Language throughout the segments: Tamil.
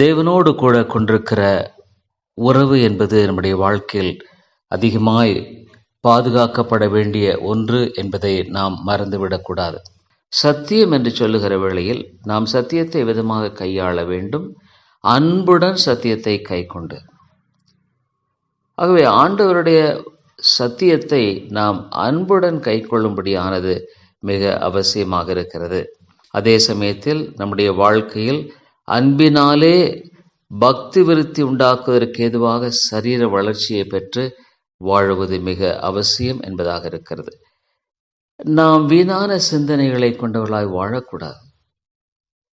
தேவனோடு கூட கொண்டிருக்கிற உறவு என்பது நம்முடைய வாழ்க்கையில் அதிகமாய் பாதுகாக்கப்பட வேண்டிய ஒன்று என்பதை நாம் மறந்துவிடக்கூடாது சத்தியம் என்று சொல்லுகிற வேளையில் நாம் சத்தியத்தை விதமாக கையாள வேண்டும். அன்புடன் சத்தியத்தை கைக்கொண்டு ஆகவே ஆண்டவருடைய சத்தியத்தை நாம் அன்புடன் கைக்கொள்ளும்படியானது மிக அவசியமாக இருக்கிறது. அதே சமயத்தில் நம்முடைய வாழ்க்கையில் அன்பினாலே பக்தி விருத்தி உண்டாக்குவதற்கு ஏதுவாக சரீர வளர்ச்சியை பெற்று வாழுவது மிக அவசியம் என்பதாக இருக்கிறது. நாம் வீணான சிந்தனைகளை கொண்டவர்களாய் வாழக்கூடாது.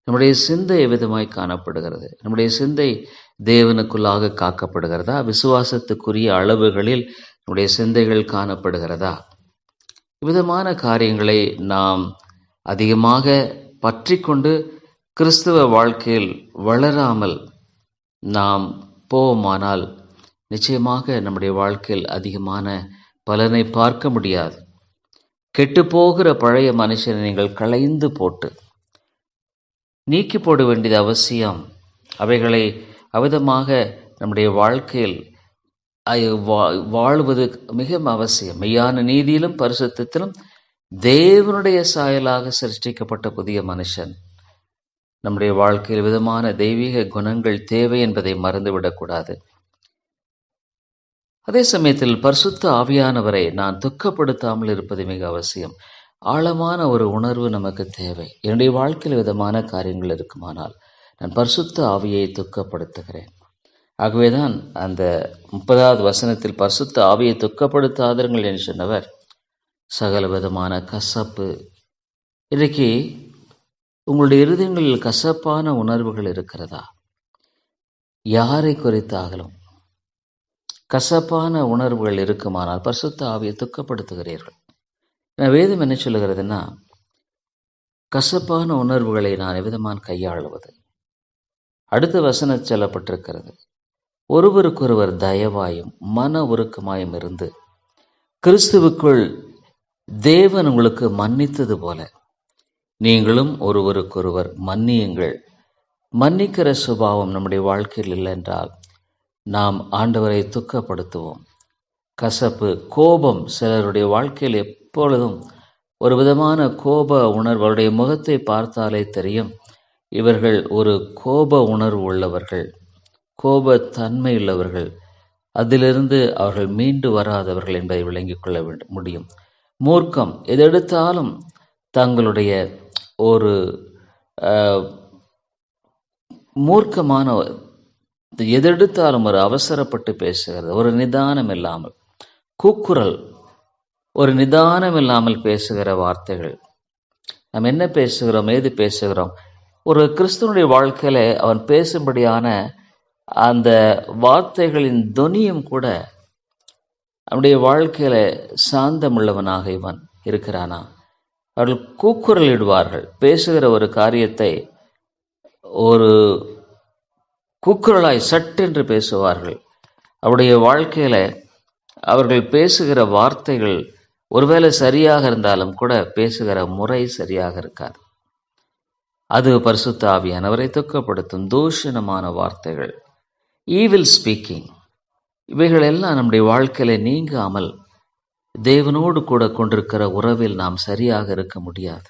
நம்முடைய சிந்தை எவ்விதமாய் காணப்படுகிறது? நம்முடைய சிந்தை தேவனுக்குள்ளாக காக்கப்படுகிறதா? விசுவாசத்துக்குரிய அளவுகளில் நம்முடைய சிந்தைகள் காணப்படுகிறதா? விதமான காரியங்களை நாம் அதிகமாக பற்றி கொண்டு கிறிஸ்துவ வாழ்க்கையில் வளராமல் நாம் போவோமானால் நிச்சயமாக நம்முடைய வாழ்க்கையில் அதிகமான பலனை பார்க்க முடியாது. கெட்டுப்போகிற பழைய மனுஷனை நீங்கள் களைந்து போட்டு நீக்கி போட வேண்டியது அவசியம். அவைகளை அவிதமாக நம்முடைய வாழ்க்கையில் வாழ்வது மிக அவசியம். மெய்யான நீதியிலும் பரிசுத்திலும் தேவனுடைய சாயலாக சிருஷ்டிக்கப்பட்ட புதிய மனுஷன். நம்முடைய வாழ்க்கையில் விதமான தெய்வீக குணங்கள் தேவை என்பதை மறந்துவிடக்கூடாது. அதே சமயத்தில் பரிசுத்த ஆவியானவரை நான் துக்கப்படுத்தாமல் இருப்பது மிக அவசியம். ஆழமான ஒரு உணர்வு நமக்கு தேவை. என்னுடைய வாழ்க்கையில் விதமான காரியங்கள் இருக்குமானால் நான் பரிசுத்த ஆவியை துக்கப்படுத்துகிறேன். ஆகவேதான் அந்த முப்பதாவது வசனத்தில் பரிசுத்த ஆவியை துக்கப்படுத்தாதீர்கள் என்று சொன்னவர் சகல விதமான கசப்பு. இன்றைக்கு உங்களுடைய இருதயங்களில் கசப்பான உணர்வுகள் இருக்கிறதா? யாரை குறித்தாகலும் கசப்பான உணர்வுகள் இருக்குமானால் பரிசுத்த ஆவியை துக்கப்படுத்துகிறீர்கள். வேதம் என்ன சொல்லுகிறதுன்னா கசப்பான உணர்வுகளை நான் விதமான கையாளுவது? அடுத்த வசன சொல்லப்பட்டிருக்கிறது. ஒருவருக்கொருவர் தயவாயும் மன உருக்கமாயும் இருந்து கிறிஸ்துவுக்குள் தேவன் உங்களுக்கு மன்னித்தது போல நீங்களும் ஒருவருக்கொருவர் மன்னியுங்கள். மன்னிக்கிற சுபாவம் நம்முடைய வாழ்க்கையில் இல்லை என்றால் நாம் ஆண்டவரை துக்கப்படுத்துவோம். கசப்பு கோபம் சிலருடைய வாழ்க்கையில் எப்பொழுதும் ஒரு விதமான கோப உணர்வு அவருடைய முகத்தை பார்த்தாலே தெரியும். இவர்கள் ஒரு கோப உணர்வு உள்ளவர்கள் கோபத்தன்மை உள்ளவர்கள். அதிலிருந்து அவர்கள் மீண்டு வராதவர்கள் என்பதை விளங்கிக் கொள்ள வேண்டும் முடியும். மூர்க்கம் எதெடுத்தாலும் தங்களுடைய ஒரு மூர்க்கமான எதெடுத்தாலும் ஒரு அவசரப்பட்டு பேசுகிறது ஒரு நிதானம் இல்லாமல். கூக்குரல் ஒரு நிதானம் இல்லாமல் பேசுகிற வார்த்தைகள். நாம் என்ன பேசுகிறோம் ஏது பேசுகிறோம்? ஒரு கிறிஸ்தனுடைய வாழ்க்கையில அவன் பேசும்படியான அந்த வார்த்தைகளின் துனியும் கூட அவனுடைய வாழ்க்கையில சாந்தமுள்ளவனாக இவன் இருக்கிறானா? அவர்கள் கூக்குரலிடுவார்கள். பேசுகிற ஒரு காரியத்தை ஒரு கூக்குரலாய் சட்டென்று பேசுவார்கள். அவருடைய வாழ்க்கையில அவர்கள் பேசுகிற வார்த்தைகள் ஒருவேளை சரியாக இருந்தாலும் கூட பேசுகிற முறை சரியாக இருக்காது. அது பரிசுத்த ஆவியானவரை துக்கப்படுத்தும் தூஷணமான வார்த்தைகள். ஈவில் ஸ்பீக்கிங் இவைகள் எல்லாம் நம்முடைய வாழ்க்கையில நீங்காமல் தேவனோடு கூட கொண்டிருக்கிற உறவில் நாம் சரியாக இருக்க முடியாது.